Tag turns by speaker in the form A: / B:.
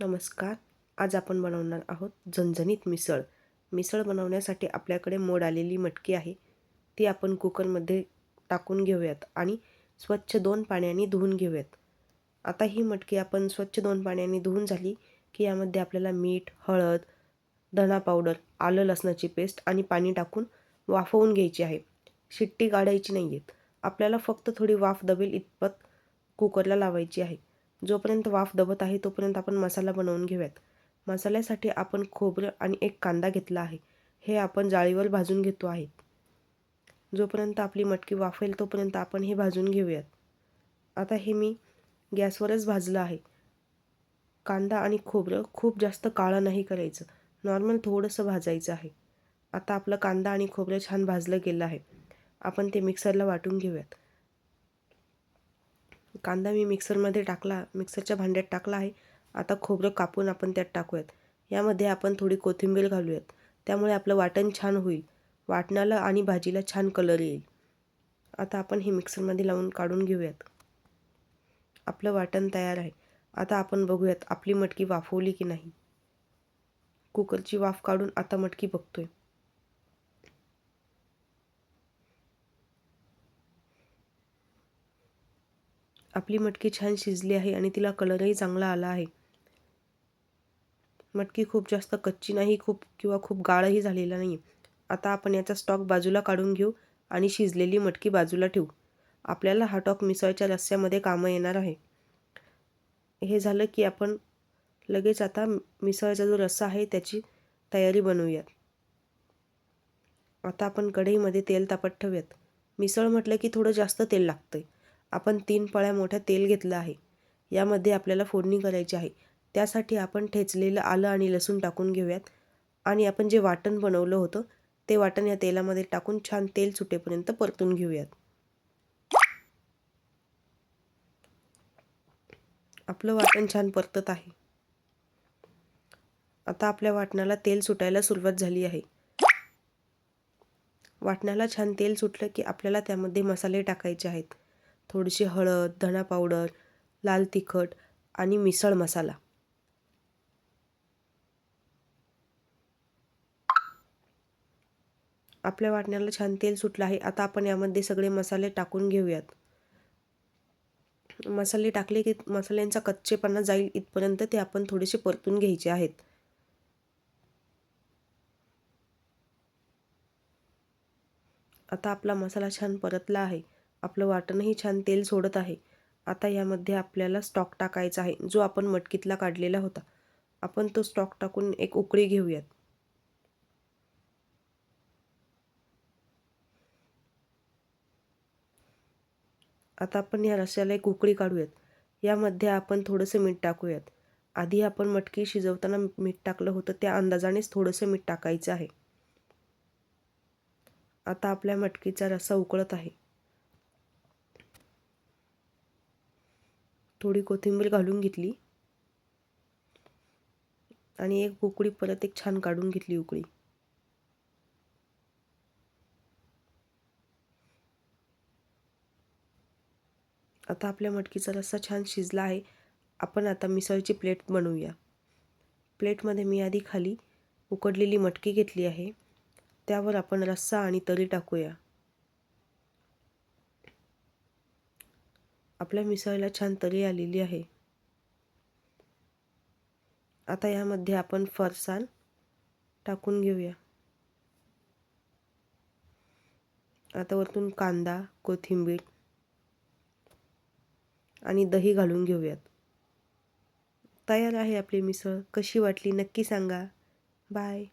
A: नमस्कार. आज आपण बनवणार आहोत झणझणीत मिसळ. मिसळ बनवण्यासाठी आपल्याकडे मोड आलेली मटकी आहे. ती आपण कुकरमध्ये टाकून घेऊयात आणि स्वच्छ दोन पाण्याने धुवून घेऊयात. आता ही मटकी आपण स्वच्छ दोन पाण्याने धुवून झाली की यामध्ये आपल्याला मीठ हळद धना पावडर आलं लसणाची पेस्ट आणि पाणी टाकून वाफवून घ्यायची आहे. शिट्टी काढायची नाही आहेत आपल्याला फक्त थोडी वाफ दबेल इतपत कुकरला लावायची आहे. जोपर्यंत वाफ दबत आहे तोपर्यंत आपण मसाला बनवून घेऊयात. मसाल्यासाठी आपण खोबरं आणि एक कांदा घेतला आहे. हे आपण जाळीवर भाजून घेतो आहे. जोपर्यंत आपली मटकी वाफेल तोपर्यंत आपण हे भाजून घेऊयात. आता हे मी गॅसवरच भाजलं आहे. कांदा आणि खोबरं खूप जास्त काळं नाही करायचं. नॉर्मल थोडंसं भाजायचं आहे. आता आपलं कांदा आणि खोबरं छान भाजलं गेलं आहे. आपण ते मिक्सरला वाटून घेऊयात. कांदा मी मिक्सरमध्ये टाकला मिक्सरच्या भांड्यात टाकला आहे. आता खोबरं कापून आपण त्यात टाकूयात. यामध्ये आपण थोडी कोथिंबीर घालूयात. त्यामुळे आपलं वाटण छान होईल. वाटणाला आणि भाजीला छान कलर येईल. आता आपण हे मिक्सरमध्ये लावून काढून घेऊयात. आपलं वाटण तयार आहे. आता आपण बघूयात आपली मटकी वाफवली की नाही. कुकरची वाफ काढून आता मटकी बघतोय. आपली मटकी छान शिजली आहे आणि तिला कलरही चांगला आला आहे. मटकी खूप जास्त कच्ची नाही खूप किंवा खूप गाळही झालेला नाही. आता आपण याचा स्टॉक बाजूला काढून घेऊ आणि शिजलेली मटकी बाजूला ठेवू. आपल्याला हा टॉक मिसळच्या रस्स्यामध्ये कामं येणार आहे. हे झालं की आपण लगेच आता मिसळचा जो रस्सा आहे त्याची तयारी बनवूयात. आता आपण कढईमध्ये तेल तापत ठेवूयात. मिसळ म्हटलं की थोडं जास्त तेल लागतं आहे आपण तीन पळ्या मोठ्या तेल घेतलं आहे. यामध्ये आपल्याला फोडणी करायची आहे. त्यासाठी आपण ठेचलेलं आलं आणि लसूण टाकून घेऊयात. आणि आपण जे वाटण बनवलं होतं ते वाटण या तेलामध्ये टाकून छान तेल सुटेपर्यंत परतून घेऊयात. आपलं वाटण छान परतत आहे. आता आपल्या वाटणाला तेल सुटायला सुरुवात झाली आहे. वाटणाला छान तेल सुटलं की आपल्याला त्यामध्ये मसाले टाकायचे आहेत. थोडीशी हळद धणा पावडर लाल तिखट आणि मिसळ मसाला. आपल्या वाटण्याला छान तेल सुटलं आहे. आता आपण यामध्ये सगळे मसाले टाकून घेऊयात. मसाले टाकले की मसाल्यांचा कच्चेपणा जाईल इथपर्यंत ते आपण थोडेसे परतून घ्यायचे आहेत. आता आपला मसाला छान परतला आहे. आपलं वाटणही छान तेल सोडत आहे. आता यामध्ये आपल्याला स्टॉक टाकायचा आहे जो आपण मटकीतला काढलेला होता. आपण तो स्टॉक टाकून एक उकळी घेऊयात. आता आपण या रश्याला एक उकळी काढूयात. यामध्ये आपण थोडंसं मीठ टाकूयात. आधी आपण मटकी शिजवताना मीठ टाकलं होतं त्या अंदाजानेच थोडंसं मीठ टाकायचं आहे. आता आपल्या मटकीचा रस्सा उकळत आहे. थोडी कोथिंबीर घालून घेतली. आणि एक उकळी परत एक छान काढून घेतली उकळी. आता आपल्या मटकीचा रस्सा छान शिजला आहे. आपण आता मिसळची प्लेट बनवूया. प्लेटमध्ये मी आधी खाली उकडलेली मटकी घेतली आहे. त्यावर आपण रस्सा आणि तरी टाकूया. आपल्या मिसळीला छान तरी आलेली आहे. आता यामध्ये आपण फरसाण टाकून घेऊया. आता वरतून कांदा कोथिंबीर आणि दही घालून घेऊयात. तयार आहे आपली मिसळ. कशी वाटली नक्की सांगा. बाय.